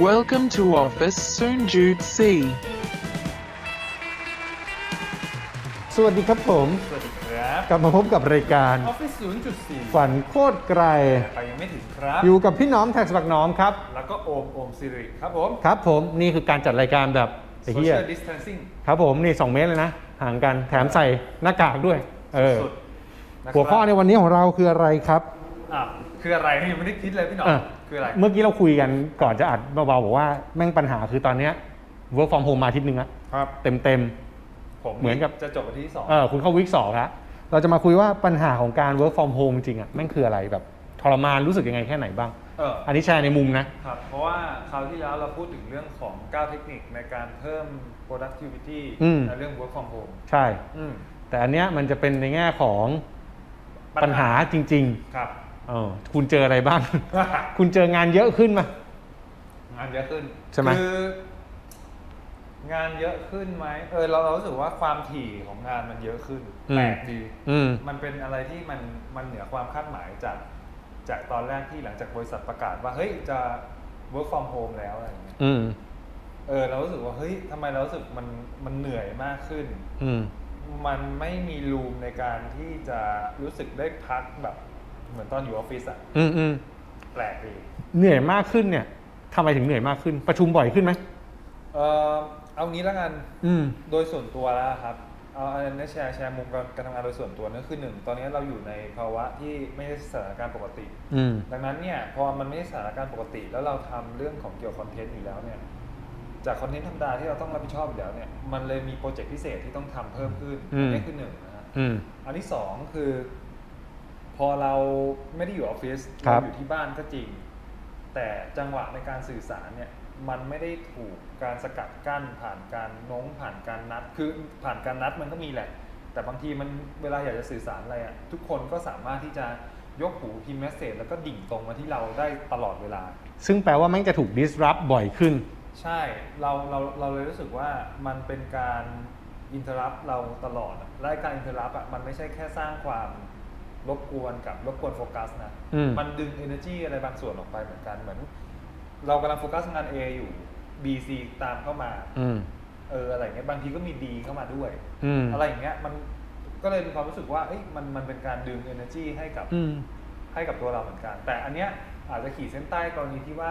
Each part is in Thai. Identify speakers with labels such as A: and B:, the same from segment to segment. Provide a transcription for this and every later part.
A: Welcome to Office Soon Jude C.
B: สวัสดีครับผม
C: สวัสดีครับ
B: กลับมาพบกับรายการ
C: Office 0.4
B: ฝันโคตรไกล
C: ไปยังไม่ถึงครับ
B: อยู่กับพี่น้อมแท็กสบักน้อมครับ
C: แล้วก็โอมโอมสิริครับผม
B: ครับผมนี่คือการจัดรายการแบบไอ้เหี้ย
C: Social distancing
B: ครับผมนี่ 2 เมตรเลยนะ ห่างกันแถมใส่หน้ากากด้วย เออ
C: สุดนะครับ
B: หัวข้อในวันนี้ของเราคืออะไรครับ
C: อะคืออะไรยังไม่ได้คิดเลยพี่หนอม
B: เออ
C: คืออะไร
B: เมื่อกี้เราคุยกันก่อนจะอัดเบาๆบอกว่าแม่งปัญหาคือตอนเนี้ย work from home มาอาทิตย์หนึงละ
C: ครับ
B: เต็มเต็ม
C: ผม
B: เหมือนกับ
C: จะจบวันที่สอง
B: ๆเออคุณเข้าวิกสองแล้วเราจะมาคุยว่าปัญหาของการ work from home จริงๆอะแม่งคืออะไรแบบทรมานรู้สึกยังไงแค่ไหนบ้าง
C: เออ
B: อันนี้แชร์ในมุมนะ
C: ครับ เพราะว่าคราวที่แล้วเราพูดถึงเรื่องของ9เทคนิคในการเพิ่ม productivity
B: อืม
C: ในเรื่อง work from home
B: ใช่
C: อืม
B: แต่อันเนี้ยมันจะเป็นในแง่ของปัญหาจริง
C: ครับ
B: ๆ เออคุณเจออะไรบ้าง คุณเจองานเยอะขึ้นมา
C: งานเยอะขึ้น
B: ใช่ไหม
C: คืองานเยอะขึ้นไหมเออเราเรารู้สึกว่าความถี่ของงานมันเยอะขึ้นแปลกดี
B: อืม
C: มันเป็นอะไรที่มันมันเหนือความคาดหมายจากจากตอนแรกที่หลังจากบริษัทประกาศว่าเฮ้ยจะ work from home แล้วอะไรอย่างเงี้ย
B: อืม
C: เออเรารู้สึกว่าเฮ้ยทำไมเรารู้สึกมันมันเหนื่อยมากขึ้น
B: อืม
C: มันไม่มีรูมในการที่จะรู้สึกได้พักแบบ เหมือนตอนอยู่ออฟฟิศอะ
B: อืมอืม
C: แปลกดี
B: เหนื่อยมากขึ้นเนี่ยทำไมถึงเหนื่อยมากขึ้น ประชุมบ่อยขึ้นไหม
C: เออเอางี้แล้วกัน
B: อืม
C: โดยส่วนตัวแล้วครับเอาอันนี้แชร์แชร์มุมการการทำงานโดยส่วนตัวนั่นคือหนึ่งตอนนี้เราอยู่ในภาวะที่ไม่ใช่สถานการณ์ปกติ
B: อืม
C: ดังนั้นเนี่ยพอมันไม่ใช่สถานการณ์ปกติ แล้วเราทำเรื่องของเกี่ยวกับคอนเทนต์อยู่แล้วเนี่ยจากคอนเทนต์ธรรมดาที่เราต้องรับผิดชอบอยู่แล้วเนี่ยมันเลยมีโปรเจกต์พิเศษที่ต้องทำเพิ่มขึ้น
B: อืม
C: นี่คือหนึ่งนะฮะ
B: อืม
C: อันที่สองคือ พอเราไม่ได้อยู่ออฟฟิศ
B: ครั
C: เรา
B: บ
C: อยู่ที่บ้านก็จริง แต่จังหวะในการสื่อสารเนี่ยมันไม่ได้ถูกการสกัดกั้น ผ่านการโน้มผ่านการนัดคือผ่านการนัดมันก็มีแหละ แต่บางทีมันเวลาอยากจะสื่อสารอะไรอะทุกคนก็สามารถที่จะยกหูพิมพ์เมสเซจแล้วก็ดิ่งตรงมาที่เราได้ตลอดเวลา
B: ซึ่งแปลว่าแม่งจะถูก disrupt บ่อยขึ้น
C: ใช่เราเราเราเลยรู้สึกว่ามันเป็นการอินเทอร์รับเราตลอดอะและการอินเทอร์รับอะมันไม่ใช่แค่สร้างความ รบกวนกับรบกวนโฟกัสนะ
B: อืม
C: มันดึง energy อะไรบางส่วนออกไปเหมือนกันเหมือน เรากำลังโฟกัสงาน A อยู่ B C ตามเข้ามา
B: อืม
C: เอออะไรเงี้ยบางทีก็มี D เข้ามาด้วย
B: อืม
C: อะไรอย่างเงี้ยมันก็เลยมีความรู้สึกว่าเอ้ยมันมันเป็นการดึง energy ให้กับ
B: อืม
C: ให้กับตัวเราเหมือนกัน แต่อันเนี้ยอาจจะขีดเส้นใต้กรณีที่ว่า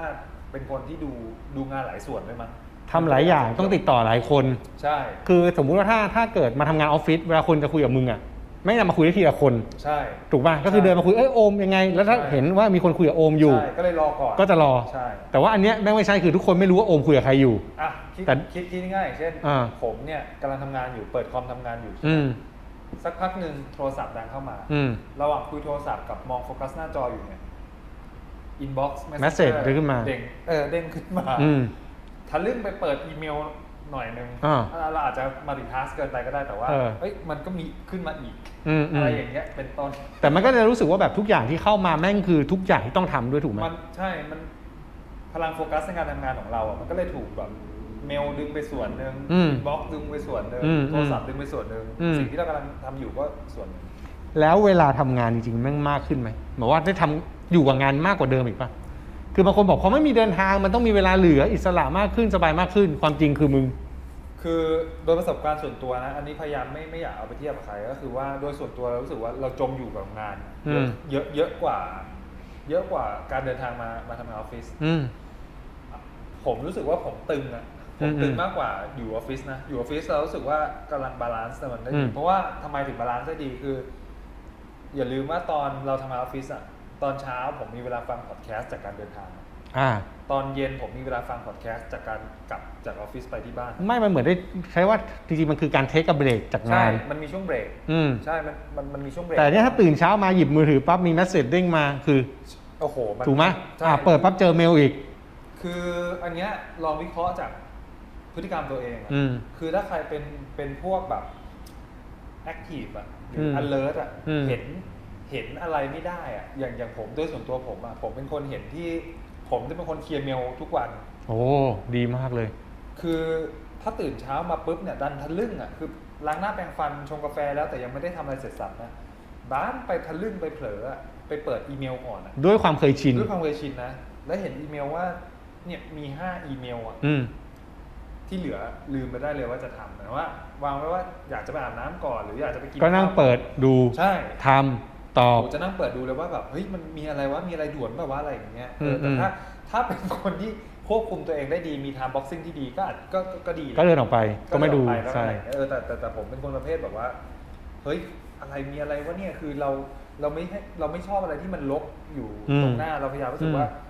C: เป็นคนที่ดูดูงานหลายส่วนด้วยมั้ง
B: ทำหลายอย่างต้องติดต่อหลายคน
C: ใช่
B: คือสมมุติว่าถ้าถ้าเกิดมาทำงานออฟฟิศเวลาคนจะคุยกับมึงอะ ไม่ได้มาคุยได้ทีละคน
C: ใช่
B: ถูกป่ะก็คือเดินมาคุยเอ้ยโอมยังไง แล้วถ้า
C: ใช่
B: เห็นว่ามีคนคุยกับโอมอยู่
C: ใช่ก็เลยรอก่อน
B: ก็จะรอ
C: ใช่
B: แต่ว่าอันเนี้ยแม่งไม่ใช่คือทุกคนไม่รู้ว่าโอมคุยกับใครอยู่
C: อะคิด
B: แต่
C: คิดคิดง่ายๆเช่น
B: อ่า
C: ผมเนี่ยกำลังทำงานอยู่เปิดคอมทำงานอยู่
B: อืม
C: สักพักหนึ่งโทรศัพท์ดังเข้ามา
B: อืม
C: ระหว่างคุยโทรศัพท์กับมองโฟกัสหน้าจออยู่เนี่ยอินบ็อกซ์
B: Message เด้งขึ้นมา
C: เด้งเออเด้งขึ้นมา
B: อืม
C: ทะลึ่งไปเปิดอีเมล หน่อยนึง
B: อ่า
C: เราอาจจะมัลติทัสเกินไปก็ได้แต่ว่า
B: เออ
C: เอ้ยมันก็มีขึ้นมาอีก
B: อืมอื
C: อะ
B: ม
C: ไรอย่างเงี้ยเป็นต้น
B: แต่มันก็จะรู้สึกว่าแบบทุกอย่างที่เข้ามาแม่งคือทุกอย่างที่ต้องทำด้วยถูกไหม
C: มันใช่ มันพลังโฟกัสในการทำงานของเราอะ มันก็เลยถูกแบบเมลดึงไปส่วนหนึ่ง
B: อืม
C: บล็อกดึงไปส่วนหนึ่ง
B: อืม
C: โทรศัพท์ดึงไปส่วนหนึ่ง
B: อืม
C: สิ่งที่เรากำลังทำอยู่ก็ส่วนหนึ่ง
B: แล้วเวลาทำงานจริงๆแม่งมากขึ้นไหมหมายว่าได้ทำอยู่กับงานมากกว่าเดิมอีกปะ คือบางคนบอกพอไม่มีเดินทางมันต้องมีเวลาเหลืออิสระมากขึ้นสบายมากขึ้น ความจริงคือมึง
C: คือโดยประสบการณ์ส่วนตัวนะ อันนี้พยายามไม่ไม่อยากเอาไปเทียบกับใครก็คือว่าโดยส่วนตัวเรารู้สึกว่าเราจมอยู่กับงาน
B: อืม
C: เยอะเยอะกว่า เยอะกว่าการเดินทางมามาทำงานออฟฟิศ
B: อืม
C: ผมรู้สึกว่าผมตึงอะผมตึง
B: อืม
C: มากกว่าอยู่ออฟฟิศนะอยู่ออฟฟิศเรารู้สึกว่ากำลังบาลานซ์มันได้
B: อื
C: ดี
B: ม
C: เพราะว่าทำไมถึงบาลานซ์ได้ดีคือ อย่าลืมว่าตอนเราทำงานออฟฟิศอะ ตอนเช้าผมมีเวลาฟังพอดแคสต์จากการเดินทาง
B: อ่า
C: ตอนเย็นผมมีเวลาฟังพอดแคสต์จากการกลับจากออฟฟิศไปที่บ้าน
B: ไม่ มันเหมือนได้ใช้ว่าจริงๆ มันคือการเทคกับเบรกจาก
C: ใช่
B: งาน
C: มันมีช่วงเบรก
B: อืม
C: ใช่ มันมันมันมีช่วงเบรก
B: แต่เนี้ยถ้าตื่นเช้ามาหยิบมือถือปั๊บมีแมสเซจเด้งมาคือ
C: โอ้โหน
B: ถูกไหม
C: ใช่
B: อ่าเปิดปั๊บเจอเมลอีก
C: คืออันเนี้ยลองวิเคราะห์จากพฤติกรรมตัวเองอะ
B: อืม
C: คือถ้าใครเป็นเป็นพวกแบบแอคทีฟอะหรือ
B: ม
C: อ alert อะ
B: อืม
C: เห็น เห็นอะไรไม่ได้อะอย่างอย่างผมด้วยส่วนตัวผมอะผมเป็นคนเห็นที่ ผมจะเป็นคนเคลียร์เมลทุกวัน
B: โอ้ดีมากเลย
C: คือถ้าตื่นเช้ามาปุ๊บเนี่ยดันทะลึ่งอะคือล้างหน้าแปรงฟันชงกาแฟแล้วแต่ยังไม่ได้ทำอะไรเสร็จสับนะบ้านไปทะลึ่งไปเผลออะไปเปิดอีเมลก่อนอะ
B: ด้วยความเคยชิน
C: ด้วยความเคยชินนะแล้วเห็นอีเมลว่า เนี่ยมีห้าอีเมลอะ
B: อืม
C: ที่เหลือลืมไปได้เลยว่าจะทำแต่ว่า วางไว้ว่าอยากจะไปอาบน้ำก่อนหรืออยากจะไปกิน
B: ก็นั่ง
C: ข้าว
B: เปิดดู
C: ใช่
B: ทำ ตอบ
C: ผมจะนั่งเปิดดูเลยว่าแบบเฮ้ยมันมีอะไรวะมีอะไรด่วนแบบว่าอะไรอย่างเงี้ยเออ
B: อื
C: แต่
B: ม
C: ถ้าถ้าเป็นคนที่ควบคุมตัวเองได้ดีมี time boxing ที่ดีก็อาจก็ก็ก็ดี
B: ก็เดินออกไปก็ไม่ดู
C: เนออกปแล้ว
B: ใช่
C: อะไรเออแต่แต่แต่ผมเป็นคนประเภทแบบว่า เฮ้ยอะไรมีอะไรวะเนี่ยคือเราเราไม่ให้เราไม่ชอบอะไรที่มันลกอยู่
B: อืม
C: ตรงหน้าเราพยายามรู้สึกว่า
B: อืม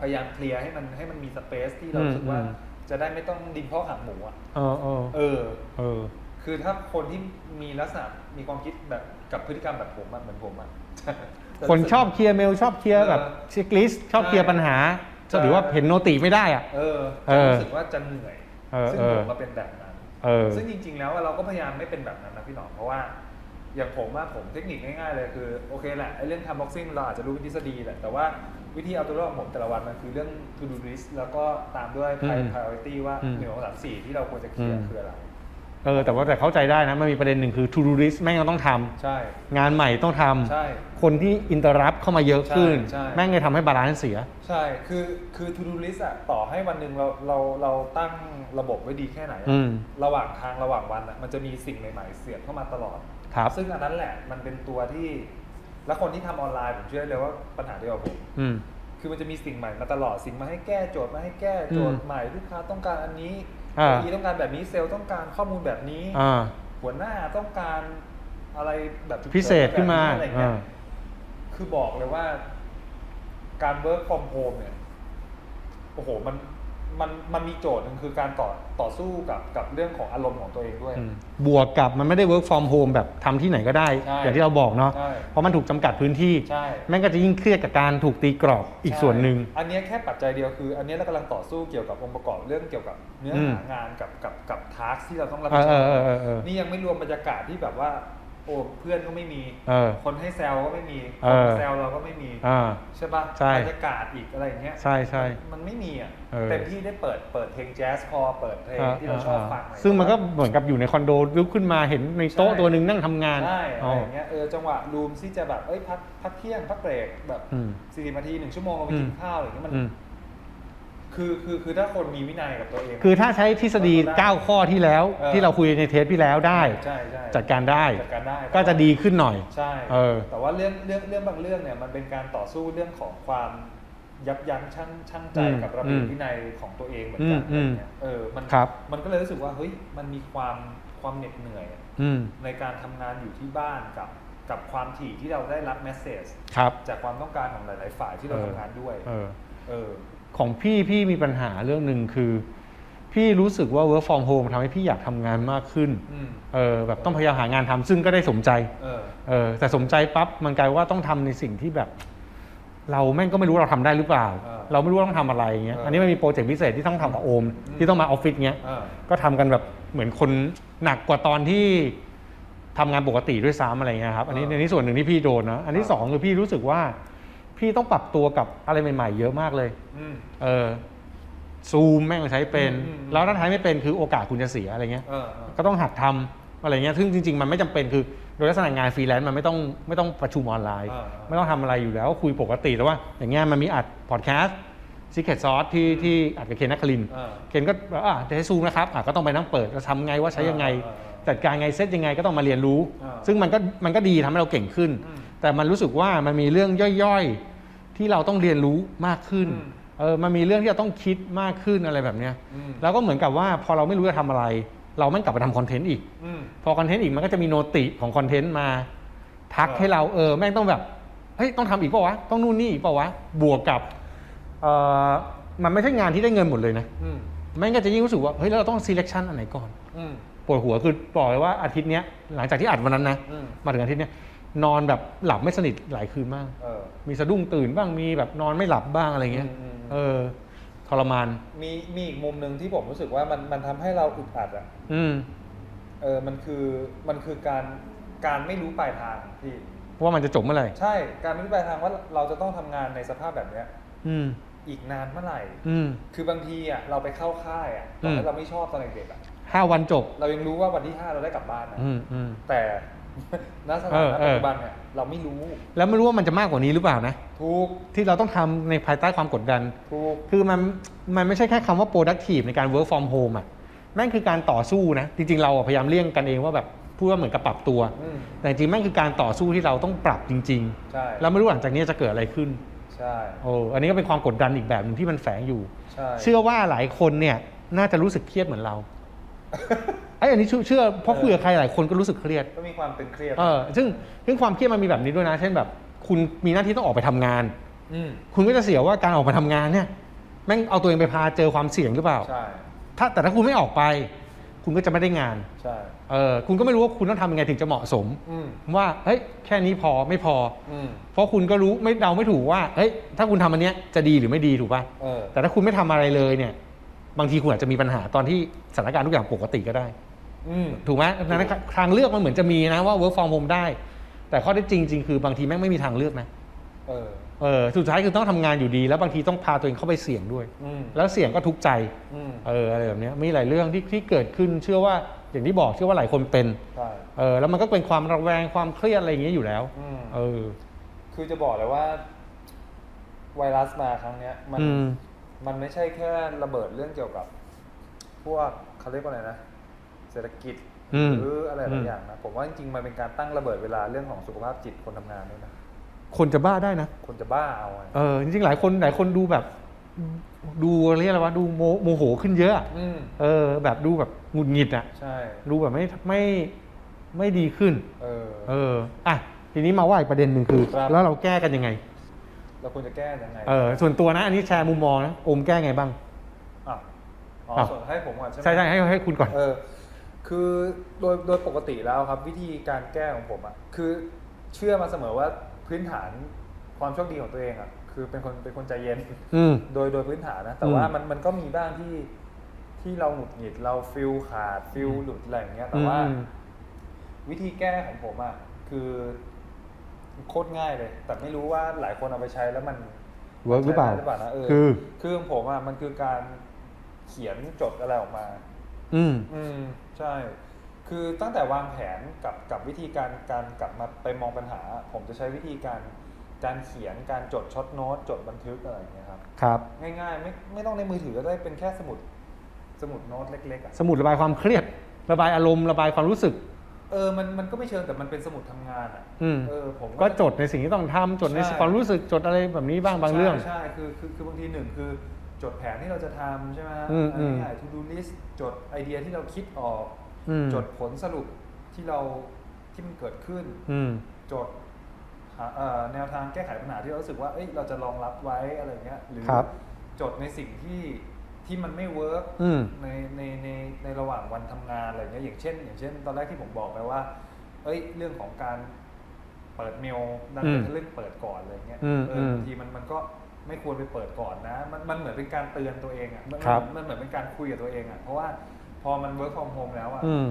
C: พยายามเคลียร์ให้มันให้มันมีสเปซที่เรารู้สึกว่า
B: อืม
C: จะได้ไม่ต้องดินพ่อขังหมูอะ
B: เออเออ
C: เออ
B: เออ
C: คือถ้าคนที่มีลักษณะมีความคิดแบบ กับพฤติกรรมแบบผมอะเหมือนผมอะจะ
B: คน
C: รู้สึก
B: ชอบเคลียร์เมลชอบเคลียร์
C: เออ
B: แบบเช็คลิสต์ชอบเคลียร์
C: ใช่
B: ปัญหา
C: ใช่
B: หรือว่าเห็นโนติไม่ได้อะ
C: เออ
B: เอ
C: จะ
B: อ
C: รู้สึกว่าจะเหนื่อย
B: เออ
C: ซึ่ง
B: เออ
C: ผมมาเป็นแบบนั้น
B: เออ
C: ซึ่งจริง ๆ แล้วเราก็พยายามไม่เป็นแบบนั้นนะพี่หนอมเพราะว่าอย่างผมว่าผมเทคนิคง่ายๆเลยคือโอเคแหละไอ้เรื่องทำบ็อกซิ่งเราอาจจะรู้เป็นทฤษฎีแหละแต่ว่าวิธีเอาตัวรอดของผมแต่ละวันมันคือเรื่อง to do list แล้วก็ตามด้วย
B: อืม
C: priority ว่า
B: อืม
C: หนึ่งสองสามสี่ที่เราควรจะเคลีย
B: อื
C: ร์
B: ม
C: คืออะไร
B: เออแต่ว่าแต่เข้าใจได้นะมันมีประเด็นหนึ่งคือ to do list แม่งก็ต้องทำ
C: ใช่
B: งานใหม่ต้องทำ
C: ใช่
B: คนที่อินเตอร์รับเข้ามาเยอะขึ้น
C: ใช่ใช่
B: แม่งเลยทำให้บาลานซ์เสีย
C: ใช่ คือ คือ to do list อะต่อให้วันหนึ่งเรา เรา เราตั้งระบบไว้ดีแค่ไหนอะ
B: อืม
C: ระหว่างทางระหว่างวันอะมันจะมีสิ่งใหม่ๆ เสียบเข้ามาตลอด
B: ครับ
C: ซึ่งอันนั้นแหละ มันเป็นตัวที่ แล้วคนที่ทำออนไลน์ผมเชื่อเลยว่าปัญหาเดียวกับผม
B: อืม
C: คือมันจะมีสิ่งใหม่มาตลอด สิ่งมาให้แก้โจทย์มาให้แก้โจท
B: อื
C: ย์
B: ม
C: ใหม่ ลูกค้าต้องการอันนี้
B: อ่า
C: อีต้องการแบบนี้เซลล์ต้องการข้อมูลแบบนี้
B: อ่า
C: หัวหน้าต้องการอะไรแบบฉุกฉิน
B: พิเศษขึ้นมา
C: แบบอะไรเงี้ย
B: อ่า
C: คือบอกเลยว่า การ work from home เนี่ยโอ้โหมัน มันมันมีโจทย์หนึ่งคือการต่อต่อสู้กับกับเรื่องของอารมณ์ของตัวเองด้วย
B: อืมบวกกับมันไม่ได้ work from home แบบทำที่ไหนก็ได้
C: ใช่
B: อย่างที่เราบอกเนาะ
C: ใช่
B: เพราะมันถูกจำกัดพื้นที่
C: ใช่
B: แม่งก็จะยิ่งเครียดกับการถูกตีกรอบอีกส่วนหนึ่ง
C: อันเนี้ยแค่ปัจจัยเดียวคือ อันเนี้ยเรากำลังต่อสู้เกี่ยวกับองค์ประกอบเรื่องเกี่ยวกับเนื้อ
B: อืม
C: หางานกับกับกับทาร์กที่เราต้องรับ
B: เอ
C: ผิด
B: อ
C: ช
B: เอ
C: อบ
B: อเออเออเออ
C: นี่ยังไม่รวมบรรยากาศที่แบบว่า โอ้เพื่อนก็ไม่มี
B: เออ
C: คนให้แซวก็ไม่มี
B: เอ
C: คน
B: อ
C: แซวเราก็ไม่มี
B: อ่า
C: ใช่ปะ
B: ใช่
C: บรรยากาศอีกอะไรอย่างเงี้ย
B: ใช่ใช่
C: มันไม่มีอะ
B: เออ
C: เต็มที่ได้เปิดเปิดเพลงแจ๊สคอเปิดเพลงที่เราชอบฟังอะไร
B: ซึ่งมันก็เหมือนกับอยู่ในคอนโดลุกขึ้นมาเห็นในโต๊ะตัวหนึ่งนั่งทำงาน
C: ใช่อะ
B: อ๋
C: ไร
B: อ
C: อย่างเงี้ยเออจังหวะรูมที่จะแบบเอ้ยพักพักเที่ยงพักเบรกแบบ
B: อืม
C: สี่สิบนาทีหนึ่งชั่วโมงเราไปกิน
B: อืม
C: ข้าวอะไรอย่างเงี้ยมัน
B: อืม
C: คือคือคือถ้าคนมีวินัยกับตัวเอง
B: คือถ้าใช้ทฤษฎี
C: ก็ได้
B: 9ข้อที่แล้ว
C: เออ
B: ที่เราคุยในเทปที่แล้วได้
C: ใช่ใช่
B: จัดการได้
C: จัดการได้
B: ก็จะดีขึ้นหน่อย
C: ใช่
B: เออ
C: แต่ว่าเรื่องเรื่องเรื่องบางเรื่องเนี่ยมันเป็นการต่อสู้เรื่องของความยับยั้งชั่งชั่งใจ
B: อืม
C: กับระเบียบ
B: อืม
C: วินัยของตัวเองเหมือนกัน
B: อื
C: อะไร
B: ม
C: เงี้ยเออมัน
B: ครับ
C: มันก็เลยรู้สึกว่าเฮ้ยมันมีความความเหน็ดเหนื่อยอะ
B: อืม
C: ในการทำงานอยู่ที่บ้านกับกับความถี่ที่เราได้รับเมสเซจ
B: ครับ
C: จากความต้องการของหลาย ๆ ฝ่ายที่เรา
B: เออ
C: ทำงานด้วย
B: เออ
C: เออ
B: ของพี่พี่มีปัญหาเรื่องหนึ่งคือ พี่รู้สึกว่า work from home ทำให้พี่อยากทำงานมากขึ้น
C: อืม
B: เออแบบต้องพยายามหางานทำซึ่งก็ได้สมใจ
C: เออ
B: เออแต่สมใจปั๊บมันกลายว่าต้องทำในสิ่งที่แบบ เราแม่งก็ไม่รู้เราทำได้หรือเปล่า
C: เออ
B: เราไม่รู้ว่าต้องทำอะไรอย่างเงี้ย
C: เอออั
B: อันนี้มันมีโปรเจกต์พิเศษที่ต้องทำกับโอม
C: อืม
B: ที่ต้องมาออฟฟิศเงี้ย
C: เออ
B: ก็ทำกันแบบเหมือนคนหนักกว่าตอนที่ทำงานปกติด้วยซ้ำอะไรเงี้ยครับอันนี้
C: เออ
B: ในนี้ส่วนหนึ่งที่พี่โดนนะอันที่สองคือพี่รู้สึกว่า พี่ต้องปรับตัวกับอะไรใหม่ ๆ เยอะมากเลย
C: อืม
B: เออซูมแม่งใช้เป็น
C: อืมอืม
B: แล้วถ้าใช้ไม่เป็นคือโอกาสคุณจะเสียอะไรเงี้ย
C: เออเออ
B: ก็ต้องหัดทำอะไรเงี้ย ซึ่งจริง ๆ มันไม่จำเป็นคือ โดยลักษณะงานฟรีแลนซ์มันไม่ต้องไม่ต้องประชุมออนไลน์
C: อ่า
B: ไม่ต้องทำอะไรอยู่แล้วคุยปกติแต่ว่า อย่างเงี้ยมันมีอัดพอดแคสต์ซิกเก็ตซอสที่ที่อัดกับเคนนักคลินทร์
C: เออ
B: เคนก็แบบอะจะให้ซูมนะครับอะก็ต้องไปนั่งเปิดจะทำไงว่าใช้ยังไง
C: อ่าอ่าอ่า
B: จัดการไงเซตยังไงก็ต้องมาเรียนรู้
C: อ่า
B: ซึ่งมันก็มันก็ดีทำให้เราเก่งขึ้น
C: อืม
B: แต่มันรู้สึกว่ามันมีเรื่องย่อยๆ ที่เราต้องเรียนรู้มากขึ้น
C: อืม
B: เออมันมีเรื่องที่เราต้องคิดมากขึ้นอะไรแบบเนี้ย
C: อืม
B: แล้วก็เหมือนกับว่าพอเราไม่รู้จะทำอะไร เราไม่งกลับไปทำคอนเทนต์อีก
C: อืม
B: พอคอนเทนต์อีกมันก็จะมีโนติของคอนเทนต์มา ทัก
C: เออ
B: ให้เราเออแม่งต้องแบบเฮ้ยต้องทำอีกเปล่าวะต้องนู่นนี่อีกเปล่าวะบวกกับเออมันไม่ใช่งานที่ได้เงินหมดเลยนะ
C: อืม
B: แม่งก็จะยิ่งรู้สึกว่าเฮ้ยแล้วเราต้อง selection อันไหนก่อน
C: อืม
B: ปวดหัวคือบอกเลยว่าอาทิตย์เนี้ยหลังจากที่อัดวันนั้นนะ
C: อืม
B: มาถึงอาทิตย์เนี้ย นอนแบบหลับไม่สนิทหลายคืนมาก
C: เออ
B: มีสะดุ้งตื่นบ้างมีแบบนอนไม่หลับบ้างอะไรเงี้ย
C: อืมอืม
B: เออทรมาน
C: มีมีอีกมุมหนึ่งที่ผมรู้สึกว่ามันมันทำให้เราอึดอัดอะ
B: อืม
C: เออ มันคือมันคือการการไม่รู้ปลายทางพี่
B: ว่ามันจะจบเมื่อไหร่
C: ใช่ การไม่รู้ปลายทางว่าเราจะต้องทำงานในสภาพแบบเนี้ย
B: อืม
C: อีกนานเมื่อไหร่
B: อืม
C: คือบางทีอะเราไปเข้าค่ายอะตอน
B: อื
C: ที่
B: ม
C: เราไม่ชอบตอนเด็กๆอะ
B: ห้าวันจบ
C: เรายังรู้ว่าวันที่ห้าเราได้กลับบ้านนะ
B: อืมอืม
C: แต่ ณส
B: เอ
C: ถา
B: อ
C: นะ
B: เอ
C: ปัจ
B: อ
C: จุบันเนี่ยเราไม่รู้
B: แล้วไม่รู้ว่ามันจะมากกว่านี้หรือเปล่านะ
C: ถูก
B: ที่เราต้องทำในภายใต้ความกดดัน
C: ถูก
B: คือมันมันไม่ใช่แค่คำว่า productive ในการ work from home อะแม่งคือการต่อสู้นะจริง ๆ เราอะพยายามเลี่ยงกันเองว่าแบบพูดว่าเหมือนกับปรับตัว
C: อืม
B: แต่จริงๆแม่งคือการต่อสู้ที่เราต้องปรับจริง
C: ใช่
B: ๆแล้วไม่รู้หลังจากนี้จะเกิดอะไรขึ้น
C: ใช่
B: โอ้อันนี้ก็เป็นความกดดันอีกแบบหนึ่งที่มันแฝงอยู่
C: ใช่
B: เชื่อว่าหลายคนเนี่ยน่าจะรู้สึกเครียดเหมือนเราไอ้ยอันนี้เชื่อเชื่อเพราะคุยกับใครหลายคนก็รู้สึกเครียด
C: ก็มีความตึงเครียด
B: เออซึ่งซึ่งความเครียดมันมีแบบนี้ด้วยนะ เช่นแบบ คุณมีหน้าที่ต้องออกไปทำงาน
C: อืม
B: คุณก็จะเสียว่าการออกมาทำงานเนี่ยแม่งเอาตัวเองไปพาเจอความเสี่ยงหรือเปล่า
C: ใช่
B: ถ้าแต่ถ้าคุณไม่ออกไป คุณก็จะไม่ได้งาน
C: ใช่
B: เออคุณก็ไม่รู้ว่าคุณต้องทำยังไงถึงจะเหมาะสม
C: อืม
B: ว่า เฮ้ย แค่นี้พอไม่พอ
C: อืม
B: เพราะคุณก็รู้ไม่เดาไม่ถูกว่า เฮ้ย ถ้าคุณทำอันเนี้ยจะดีหรือไม่ดีถูกป่ะ
C: เออ
B: แต่ถ้าคุณไม่ทำอะไรเลยเนี่ย บางทีคุณอาจจะมีปัญหาตอนที่สถานการณ์ทุกอย่างปกติก็ได้
C: อืม
B: ถูกไหมดังนั้นทางเลือกมันเหมือนจะมีนะว่า work from home ได้ แต่ข้อเท็จจริงจริงคือบางทีแม่งไม่มีทางเลือกนะ
C: เออ
B: เออสุดท้ายคือต้องทำงานอยู่ดี แล้วบางทีต้องพาตัวเองเข้าไปเสี่ยงด้วย
C: อืม
B: แล้วเสี่ยงก็ทุกข์ใจ
C: อืม
B: เอออะไรแบบเนี้ยมีหลายเรื่องที่ที่เกิดขึ้นเชื่อว่าอย่างที่บอกเชื่อว่าหลายคนเป็น
C: ใช่
B: เออแล้วมันก็เป็นความระแวงความเครียดอะไรอย่างเงี้ยอยู่แล้ว
C: อืม
B: เออ
C: คือจะบอกเลยว่า ไวรัสมาครั้งเนี้ย มัน
B: อืม
C: มันไม่ใช่แค่ระเบิดเรื่องเกี่ยวกับ พวกเขาเรียกว่าอะไรนะ เศรษฐกิจ
B: อืม
C: หรืออะไรห
B: อื
C: ลามยอย่างนะผมว่าจริงๆมันเป็นการตั้งระเบิดเวลาเรื่องของสุขภาพจิตคนทำงานด้วยนะ
B: คนจะบ้าได้นะ
C: คนจะบ้าเอาไง
B: เออจริงๆหลายคนหลายคนดูแบบ ดูเรียกอะไรวะดูโมโมโหขึ้นเยอะอะ
C: อืม
B: เออ แบบดูแบบหงุดหงิดอะ
C: ใช่
B: ดูแบบไม่ไม่ไม่ดีขึ้น
C: เออ
B: เอออะทีนี้มาว่าอีกประเด็นหนึ่งคือ
C: ครับ
B: แล้วเราแก้กันยังไง
C: เราควรจะแก้ยังไง
B: เออส่วนตัวนะ อันนี้แชร์มุมมองนะโอมแก้ไงบ้าง
C: อะอ๋อ
B: อะ
C: ส่วนให้ผมก่อนใช่ไหม
B: ใช่ใช่ให้ให้คุณก่อน
C: เออ คือโดยโดยปกติแล้วครับ วิธีการแก้ของผมอะคือเชื่อมาเสมอว่าพื้นฐานความโชคดีของตัวเองอะคือเป็นคนเป็นคนใจเย็น
B: อืม
C: โดยโดยพื้นฐานนะ แต่
B: อืม
C: ว่ามันมันก็มีบ้างที่ที่เราหงุดหงิดเราฟิลขาดฟิลหลุดอะไรอย่างเงี้ยแต่ว่า
B: อืม
C: วิธีแก้ของผมอะคือโคตรง่ายเลย แต่ไม่รู้ว่าหลายคนเอาไปใช้แล้วมัน
B: เวิร์กหรือเปล่า
C: ใช้ได้หรือเปล่านะเออ
B: คือ
C: คือของผมอะมันคือการเขียนจดอะไรออกมา
B: อืม
C: อืมใช่ คือตั้งแต่วางแผนกับกับวิธีการการกลับมาไปมองปัญหา ผมจะใช้วิธีการการเขียนการจดช็อตโน้ตจดบันทึกอะไรอย่างเงี้ยครับ
B: ครับ
C: ง่ายๆ ไม่ไม่ต้องในมือถือก็ได้เป็นแค่สมุดสมุดโน้ตเล็กๆอะ
B: สมุดระบายความเครียด ระบายอารมณ์ระบายความรู้สึก
C: เออมันมันก็ไม่เชิงแต่มันเป็นสมุดทำงานอะ
B: อืม
C: เออผม
B: ก็จดในสิ่งที่ต้องทำจดใน
C: ใช่
B: ความรู้สึกจดอะไรแบบนี้บ้างบางเรื่อง
C: ใช่ใช่คือคือคือบางทีหนึ่งคือ จดแผนที่เราจะทำใช่ไหมฮะ
B: อืม
C: อัน
B: อืม
C: นี้ to do list จดไอเดียที่เราคิดออก
B: อืม
C: จดผลสรุปที่เราที่มันเกิดขึ้น
B: อืม
C: จดหาเอ่อแนวทางแก้ไขปัญหาที่เรารู้สึกว่า เอ้ย เราจะรองรับไว้อะไรเงี้ย หรือ
B: ครับ
C: จดในสิ่งที่ที่มันไม่เวิร์ก
B: อืม
C: ในในในในระหว่างวันทำงานอะไรเงี้ย อย่างเช่น อย่างเช่น ตอนแรกที่ผมบอกไปว่า เอ้ย เรื่องของการเปิดเมลดัน
B: อื
C: ไป
B: ม
C: เรื่องเปิดก่อนอะไรเงี้ย
B: อืม
C: เอ
B: อื
C: อ
B: ม
C: บางทีมันมันก็ ไม่ควรไปเปิดก่อนนะ มันมันเหมือนเป็นการเตือนตัวเองอะ มัน
B: ครับ
C: มันเหมือนเป็นการคุยกับตัวเองอะ เพราะว่าพอมัน work from home แล้วอะ
B: อืม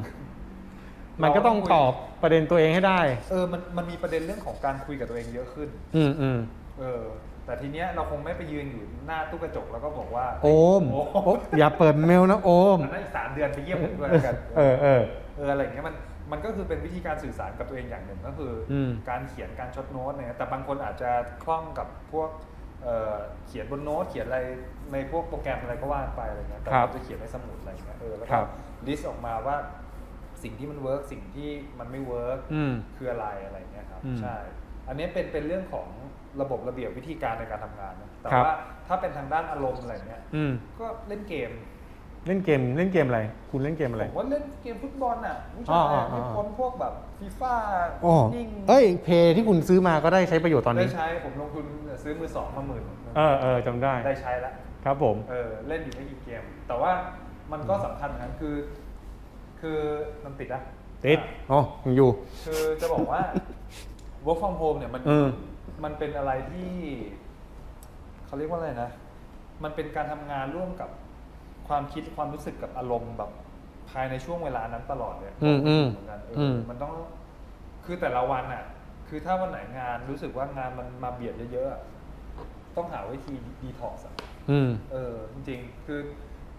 B: มันก็ต้องตอบประเด็นตัวเองให้ได้
C: เออ มันมันมีประเด็นเรื่องของการคุยกับตัวเองเยอะขึ้น
B: อืมอืม
C: เออ แต่ทีเนี้ยเราคงไม่ไปยืนอยู่หน้าตู้กระจกแล้วก็บอกว่า
B: โอม
C: โอ้
B: โอ๊ะอย่าเปิดเมลนะโอม
C: อันนั้นอีกสามเดือนไปเยี่ยมผมด้วยแล้วกัน
B: เออเออ
C: เอออะไรอย่างเงี้ยมันมันก็คือเป็นวิธีการสื่อสารกับตัวเองอย่างหนึ่งก็คืออ
B: ม
C: การเขียนการช็อตโน้ตเนี่ยแต่บางคนอาจจะคล่องกับพวก เอ่อเขียนบนโน้ตเขียนอะไรในพวกโปรแกรมอะไรก็ว่าไปอะไรเงี้ยแต่
B: ครับ
C: ผมจะเขียนในสมุดอะไรเงี้ยเออแล้ว
B: ครั
C: ก็
B: บ
C: ลิสต์ออกมาว่าสิ่งที่มันเวิร์กสิ่งที่มันไม่เวิร์ก
B: อืม
C: คืออะไรอะไรเงี้ยครับ
B: อืม
C: ใช่ อันนี้เป็นเป็นเรื่องของระบบระเบียบวิธีการในการทำงานนะแต่
B: ครับ
C: ว่าถ้าเป็นทางด้านอารมณ์อะไรเงี้ย
B: อืม
C: ก็เล่นเกม
B: เล่นเกมเล่นเกมอะไร คุณเล่นเกมอะไร
C: ผมว่าเล่นเกมฟุตบอลอะผู้
B: อ๋
C: ชา
B: อยอ๋ออ๋อ
C: ไม่พ้นพวกแบบฟีฟ่า
B: อ๋อ
C: นิ่ง
B: เอ้ยเพย์ที่คุณซื้อมาก็ได้ใช้ประโยชน์ตอน
C: ได้
B: นี้
C: ใช้ผมลงทุนซื้อมือสองมาหมื่น
B: เออเออจำได้
C: ได้ใช้แล้ว
B: ครับผม
C: เออเล่นอยู่ไม่กี่เกม แต่ว่ามันก็สำคัญนะคือ คือมันติดอะ
B: ติดอ๋อยังอยู่
C: คือจะบอกว่า work from home เนี่ยมัน
B: อืม
C: มันเป็นอะไรที่เขาเรียกว่าอะไรนะ มันเป็นการทำงานร่วมกับ ความคิดความรู้สึกกับอารมณ์แบบภายในช่วงเวลานั้นตลอดเลย
B: อืมอืม
C: เหมือนกันเออ
B: อื
C: อ
B: ม
C: มันต้องคือแต่ละวันอะ คือถ้าวันไหนงานรู้สึกว่างานมันมาเบียดเยอะๆอะต้องหาวิธีดีท็อกซ์
B: อืม
C: เออ จริงๆ คือ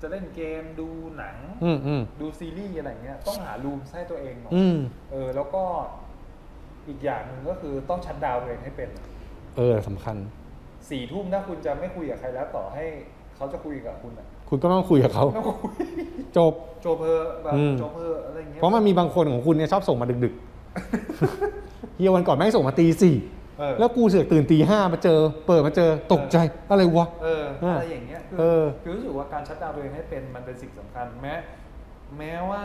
C: จะเล่นเกมดูหนัง
B: อืมอืม
C: ดูซีรีส์อะไรเงี้ยต้องหารูมให้ตัวเองหน่อย
B: อืม
C: เออ แล้วก็อีกอย่างหนึ่งก็คือต้องชัดดาวน์ตัวเองให้เป็น
B: เออสำคัญ
C: สี่ทุ่มถ้าคุณจะไม่คุยกับใครแล้วต่อให้เขาจะคุยกับคุณอะ
B: คุณก็ต้องคุยกับเขา
C: ต้องคุย
B: จบ
C: โจเพอแบบ
B: อืม
C: โจเพออะไรอย่างเงี้ย
B: เพราะมันมีบางคนของคุณเนี่ยชอบส่งมาดึกๆ เฮียวันก่อนแม่งส่งมาตีสี่
C: เออ
B: แล้วกูเสือกตื่นตีห้ามาเจอ เปิดมาเจอตกใจอะไรวะ
C: เออ
B: เอออ
C: อะไรอย่างเงี้ยคือ
B: เออ
C: คือรู้สึกว่าการชัดดาวน์ตัวเองให้เป็นมันเป็นสิ่งสำคัญแม้แม้ว่า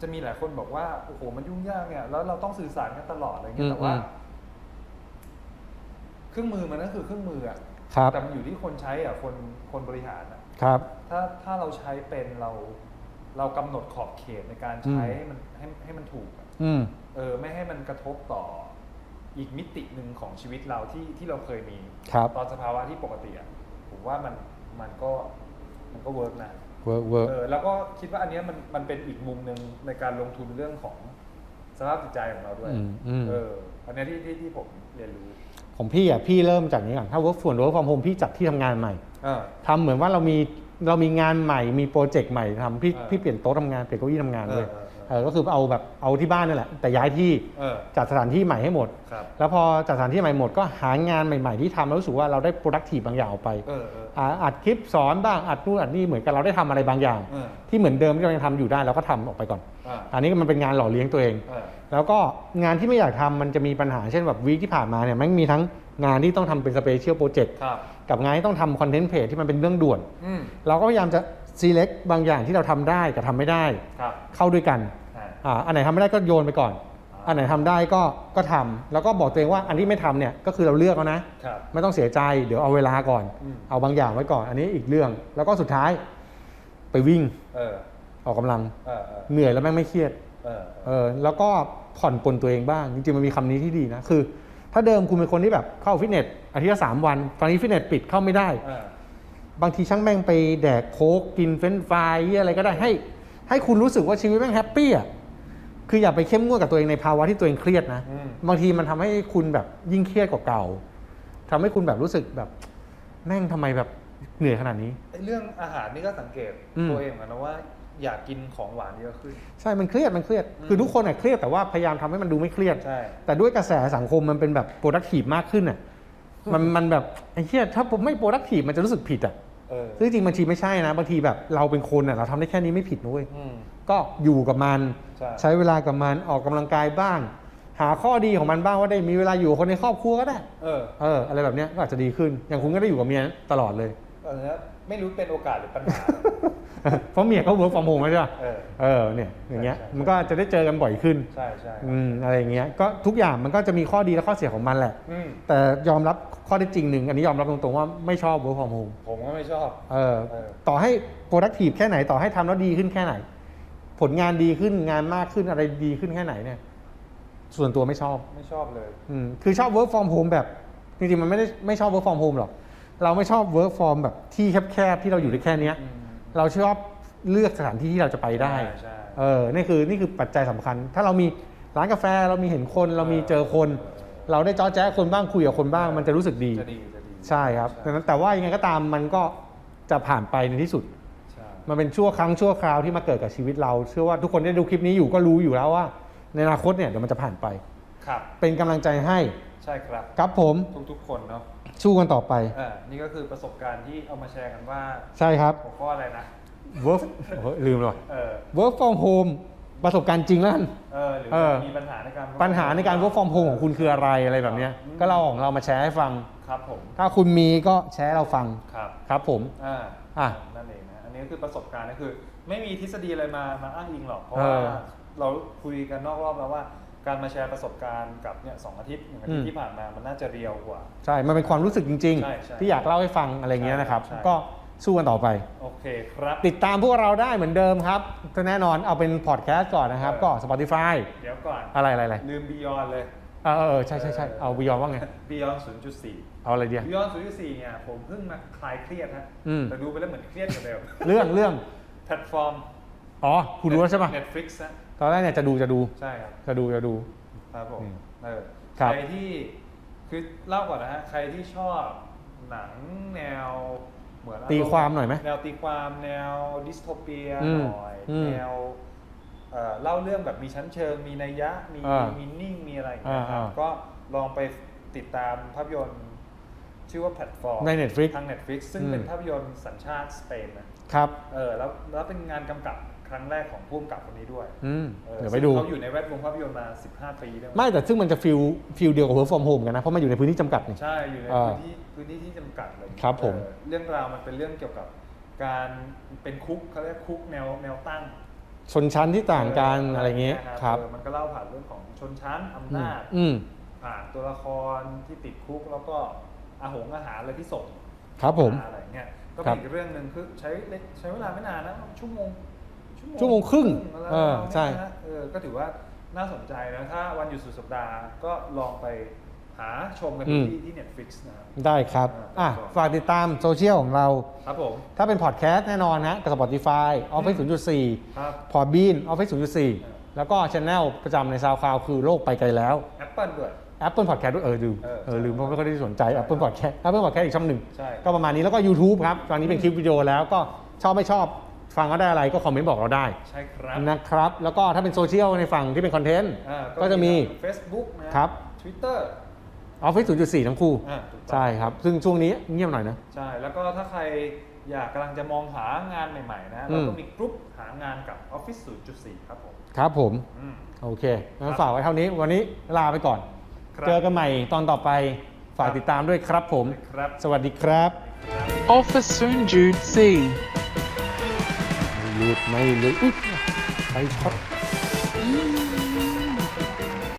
C: จะมีหลายคนบอกว่าโอ้โหมันยุ่งยากเนี่ยแล้วเราต้องสื่อสารกันตลอดอะไรเงี้ยแต่ว่า
B: อืม
C: เครื่องมือมันก็คือเครื่องมืออะ
B: ครับ
C: แต่มันอยู่ที่คนใช้อะคนคนบริหารอะ
B: ครับ
C: ถ้าถ้าเราใช้เป็นเรา เรากำหนดขอบเขตในการใช้
B: อืม
C: ให้มันให้ให้มันถูกอะ
B: อืม
C: เออไม่ให้มันกระทบต่ออีกมิติหนึ่งของชีวิตเราที่ที่เราเคยมี
B: ครับ
C: ตอนสภาวะที่ปกติอะผมว่ามันมันก็มันก็เวิร์กนะ
B: เวิร์กเวิร์ก
C: เออแล้วก็คิดว่าอันเนี้ยมันมันเป็นอีกมุมหนึ่งในการลงทุนเรื่องของสภาพจิตใจของเราด้วย
B: อืมอืม
C: เอออันเนี้ยที่ที่ที่ผมเรียนรู้
B: ของพี่อะพี่เริ่มจากนี้ก่อนถ้า work from work from home พี่จัดที่ทำงานใหม่
C: เออ
B: ทำเหมือนว่าเรามี เรามีงานใหม่มีโปรเจกต์ใหม่ทำพี่
C: เออ
B: พี่เปลี่ยนโต๊ะทำงานเปลี่ยนเก้าอี้ทำงานด้วย
C: เออเออเออ
B: เออก็คือเอาแบบเอาที่บ้านนี่แหละแต่ย้ายที่
C: เออ
B: จัดสถานที่ใหม่ให้หมด
C: ครับ
B: แล้วพอจัดสถานที่ใหม่หมดก็หางานใหม่ ๆ ที่ทำแล้วรู้สึกว่าเราได้ productive บางอย่างออกไป
C: เออเออ
B: อ่าอัดคลิปสอนบ้างอัดนู่นอัดนี่เหมือนกับเราได้ทำอะไรบางอย่าง
C: เออ
B: ที่เหมือนเดิมที่เรายังทำอยู่ได้เราก็ทำออกไปก่อน
C: อ่า
B: อันนี้มันเป็นงานหล่อเลี้ยงตัวเอง
C: เออ
B: แล้วก็งานที่ไม่อยากทำมันจะมีปัญหาเช่นแบบวีคที่ผ่านมาเนี่ยมันมีทั้งงานที่ต้องทำเป็นสเปเชียลโปรเจกต์
C: ครับ
B: กับงานที่ต้องทำคอนเทนต์เพจที่มันเป็นเรื่องด่วน
C: อืม
B: เราก็พยายามจะ select บางอย่างที่เราทำได้กับทำไม่ได้
C: ครับ
B: เข้าด้วยกัน
C: อ่า
B: อ่าอันไหนทำไม่ได้ก็โยนไปก่อน
C: อ่า
B: อันไหนทำได้ก็ก็ทำแล้วก็บอกตัวเองว่าอันที่ไม่ทำเนี่ยก็คือเราเลือกแล้วนะ
C: ครับ
B: ไม่ต้องเสียใจเดี๋ยวเอาเวลาก่อน
C: อืม
B: เอาบางอย่างไว้ก่อน อันนี้อีกเรื่องแล้วก็สุดท้าย ไปวิ่ง
C: เออ
B: ออกกำลัง
C: เออเออ
B: เหนื่อยแล้วแม่งไม่เครียด
C: เออ
B: เออแล้วก็ผ่อนปลนตัวเองบ้าง จริงๆมันมีคำนี้ที่ดีนะคือ ถ้าเดิมคุณเป็นคนที่แบบเข้าฟิตเนสอาทิตย์ละสามวัน ตอนนี้ฟิตเนสปิดเข้าไม่ได้
C: เออ
B: บางทีช่างแม่งไปแดกโค้กกินเฟรนช์ฟรายอะไรก็ได้ให้ ให้คุณรู้สึกว่าชีวิตแม่งแฮปปี้อะคืออย่าไปเข้มงวดกับตัวเองในภาวะที่ตัวเองเครียดนะ
C: อืม
B: บางทีมันทำให้คุณแบบยิ่งเครียดกว่าเก่าทำให้คุณแบบรู้สึกแบบแม่งทำไมแบบเหนื่อยขนาดนี้
C: ไอ้เรื่องอาหารนี่ก็สังเกต
B: อืม
C: ตัวเองเหมือนกันนะว่า อยากกินของหวานเยอะขึ้น
B: ใช่ มันเครียด มันเครียด
C: อืม
B: คือทุกคนอะเครียดแต่ว่าพยายามทำให้มันดูไม่เครียด
C: ใช่
B: แต่ด้วยกระแสสังคมมันเป็นแบบ productive มากขึ้นอะ มันมันแบบไอ้เหี้ยถ้าผมไม่ productive มันจะรู้สึกผิดอะ
C: เออ
B: ซึ่งจริงๆบางทีไม่ใช่นะ บางทีแบบเราเป็นคนอะเราทำได้แค่นี้ไม่ผิดนะเว้ย
C: อืม
B: ก็อยู่กับมัน
C: ใช่
B: ใช้เวลากับมันออกกำลังกายบ้าง หาข้อดีของมันบ้างว่าได้มีเวลาอยู่กับคนในครอบครัวก็ได้
C: เออ
B: เออ อะไรแบบเนี้ยก็อาจจะดีขึ้น อย่างคุณก็ได้อยู่กับเมียตลอดเลย
C: เออแล้วไม่รู้เป็นโอกาสหรือปัญหา
B: เพราะเมียเขา work from home ใช่ปะ
C: เออ
B: เออเนี่ยอย่างเงี้ย
C: ใช่ใช่
B: มันก็จะได้เจอกันบ่อยขึ้น
C: ใช่ใช่
B: อืมอะไรอย่างเงี้ยก็ทุกอย่างมันก็จะมีข้อดีและข้อเสียของมันแหละ
C: อืม
B: แต่ยอมรับข้อเท็จจริงหนึ่งอันนี้ยอมรับตรงๆว่าไม่ชอบ work from home
C: ผมก็ไม่ชอบ
B: เออ
C: เออ
B: ต่อให้ productive แค่ไหนต่อให้ทำแล้วดีขึ้นแค่ไหน ผลงานดีขึ้นงานมากขึ้นอะไรดีขึ้นแค่ไหนเนี่ยส่วนตัวไม่ชอบ
C: ไม่ชอบเลย
B: อืมคือชอบ work from home แบบจริงๆมันไม่ได้ไม่ชอบ work from home หรอกเราไม่ชอบ work from แบบที่แคบๆที่เราอยู่ได้แค่เนี้ย
C: อืม
B: เราชอบเลือกสถานที่ที่เราจะไปได้
C: ใช่ใช่
B: เออ นี่คือนี่คือปัจจัยสำคัญ ถ้าเรามีร้านกาแฟเรามีเห็นคนเรามีเจอคน
C: เออ
B: เราได้จ้อแจ้คนบ้างคุยกับคนบ้าง มันจะรู้สึกดี
C: จะดีจะดี
B: ใช่ครับดังนั้นแต่ว่ายังไงก็ตามมันก็จะผ่านไปในที่สุด
C: ใช่
B: มันเป็นชั่วครั้งชั่วคราวที่มาเกิดกับชีวิตเรา เชื่อว่าทุกคนที่ดูคลิปนี้อยู่ก็รู้อยู่แล้วว่า ในอนาคตเนี่ยเดี๋ยวมันจะผ่านไป
C: ครับ
B: เป็นกำลังใจให้
C: ใช่ครับ
B: ครับผม
C: ทุกๆคนเนาะ
B: สู้กันต่อไป
C: อ่านี่ก็คือประสบการณ์ที่เอามาแชร์กันว่า
B: ใช่ครับ
C: หัวข้ออะไรนะ
B: work โอ้โหลืมเลยว่ะ
C: เออ
B: work from home ประสบการณ์จริงแล้วกัน
C: เออ หรือ
B: เออ
C: มีปัญหาในการ
B: ปัญหาในการ work from home ของคุณคืออะไรอะไรแบบเนี้ย
C: อืม
B: ก็เราของเรามาแชร์ให้ฟัง
C: ครับผม
B: ถ้าคุณมีก็แชร์ให้เราฟัง
C: ครับ
B: ครับผม
C: อ่า
B: อะ
C: นั่นเองนะ อันนี้ก็คือประสบการณ์ก็คือ ไม่มีทฤษฎีอะไรมา มาอ้างอิงหรอก เพราะ
B: เอ
C: ว่า
B: อ
C: เราคุยกันนอกรอบแล้วว่า การมาแชร์ประสบการณ์กับเนี่ยสองอาทิตย์หนึ่งอาทิต
B: อื
C: ย์
B: ม
C: ที่ผ่านมามันน่าจะเรียวกว่า
B: ใช่ มันเป็นความรู้สึกจริง
C: ใช่ใช่
B: ๆ ที่อยากเล่าให้ฟังอะไรเงี้ยนะครับ
C: ใช่
B: ก็สู้กันต่อไป
C: โอเคครับ
B: ติดตามพวกเราได้เหมือนเดิมครับก็แน่นอนเอาเป็นพอดแคสต์ก่อนนะครับ
C: เออ
B: ก็ Spotify
C: เดี๋ยวก่อน
B: อะไรอะไรอะไร
C: ลืม Beyond เลย
B: เออเออเออใช่ใช่ใช่เอาวิยอนว่าไง
C: Beyond 0.4
B: เอาอะไรเดียว
C: Beyond 0.4เนี่ยผมเพิ่งมาคลายเครียดฮะ
B: อืม
C: แต่ดูไปแล้วเหมือนเครียดกว่าเดิม
B: เรื่องเรื่อง
C: แพลตฟอร์ม
B: อ๋อ คุณรู้แล้วใช่ปะ
C: Netflix นะ
B: ตอนแรกเนี่ยจะดูจะดู
C: ใช่ครับ
B: จะดูจะดู
C: ครับผม
B: อืม
C: เออ
B: ครับ
C: ใครที่คือเล่าก่อนนะฮะใครที่ชอบหนังแนวเหมือนอรณ์
B: ตีความหน่อยไหม
C: แนวตีความแนวดิสโทเปีย
B: อื
C: ห
B: ม
C: น่อย
B: อืม
C: แนวเอ่อเล่าเรื่องแบบมีชั้นเชิง มีนัยยะมี
B: อ่า
C: มีนิ่งมีอะไรอย่างเงี้ยครับ
B: อ่าอ่า
C: ก็ลองไปติดตามภาพยนตร์ ชื่อว่าแพลตฟอร์ม
B: ใน Netflix
C: ทาง Netflix ซึ่ง
B: อืม
C: เป็นภาพยนตร์สัญชาติสเปนนะครับ เออแล้วแล้วเป็นงานกำกับค รั้งแรกของผู้กำกับคนนี้ด้วย
B: อืม
C: ออ
B: เดี๋ยวไปดู
C: ซึ่งเขาอยู่ในแวดวงภาพยนตร์มา 15 ปีด้วย
B: ไม่แต่ซึ่งมันจะฟิลฟิลเดียวกับ work from home กันนะ เพราะมันอยู่ในพื้นที่จำกัดนี่
C: ใช่อยู่ใน
B: อ่า
C: พื้นที่พื้นที่ที่จำกัดเลย
B: ครับผม
C: เออเรื่องราวมันเป็นเรื่องเกี่ยวกับการเป็นคุกเขาเรียกคุกแนวแนวตั้ง
B: ชนชั้นที่ต่างกันอะไรเงี้ยครับ
C: เออมันก็เล่าผ่านเรื่องของชนชั้นอำ
B: อืม
C: นาจ
B: อืม
C: ผ่านตัวละครที่ติดคุกแล้วก็อาหงอาหารอะไรที่ส่ง
B: ครับผม
C: อะไรเงี้ยก็
B: ครั
C: เป็น
B: บ
C: อีกเรื่องหนึ่งคือใช้ใช้เวลาไม่นานนะชั่วโมง
B: ชั่วโมงครึ่ง
C: อะไร
B: เออใช่
C: ประมาณนี้นะเออก็ถือว่าน่าสนใจนะ ถ้าวันหยุดสุดสัปดาห์ก็ลองไปหาชมกันดูที่ที่ Netflix นะครับ
B: ได้ครับ
C: อ่า
B: อะฝากติดตามโซเชียลของเรา
C: ครับผม
B: ถ้าเป็นพอดแคสต์แน่นอนนะกับ Spotify Office 0.4
C: ครับ
B: พอดบีน Office 0.4 แล้วก็ช anel ประจำในซาวคลาวคือโลกไปไกลแล้ว
C: Apple ด้วย
B: Apple Podcast ด้วยเออลืม
C: เออ
B: เออลืมเพราะไม่ค่อยได้สนใจ Apple Podcast Apple Podcast อีกช่องหนึ่ง
C: ใช่
B: ก็ประมาณนี้แล้วก็ YouTube ครับตอนนี้เป็นคลิปวิดีโอแล้วก็ชอบไม่ชอบ ฟังก็ได้อะไรก็คอมเมนต์บอกเราได้
C: ใช่ครับ
B: นะครับ แล้วก็ถ้าเป็นโซเชียลในฝั่งที่เป็นคอนเทนต์
C: อ่า
B: ก็จะมี
C: ทั้ง Facebook นะครับ Twitter
B: Office 0.4ทั้งคู่
C: อ่าถูกต้อง
B: ใช่ครับ ซึ่งช่วงนี้เงียบหน่อยนะ
C: ใช่ แล้วก็ถ้าใครอยากกำลังจะมองหางานใหม่ ๆ นะ
B: อื
C: เรา
B: ม
C: ก็มีกรุ๊ปหางานกับ Office 0.4ครับผม
B: ครับผม
C: อืม
B: โอเคงั้
C: ครั
B: น
C: บ
B: ฝากไว้เท่านี้ วันนี้ลาไปก่อน
C: ครับ
B: เจอกันใหม่ตอนต่อไป ฝาก
C: ครับ
B: ติดตามด้วยครับผม
C: ครับ
B: สวัสดีครับ
A: Office Soon Jude C.
B: ไม่หลุดไม่หลุดอุ๊ยไปช็อต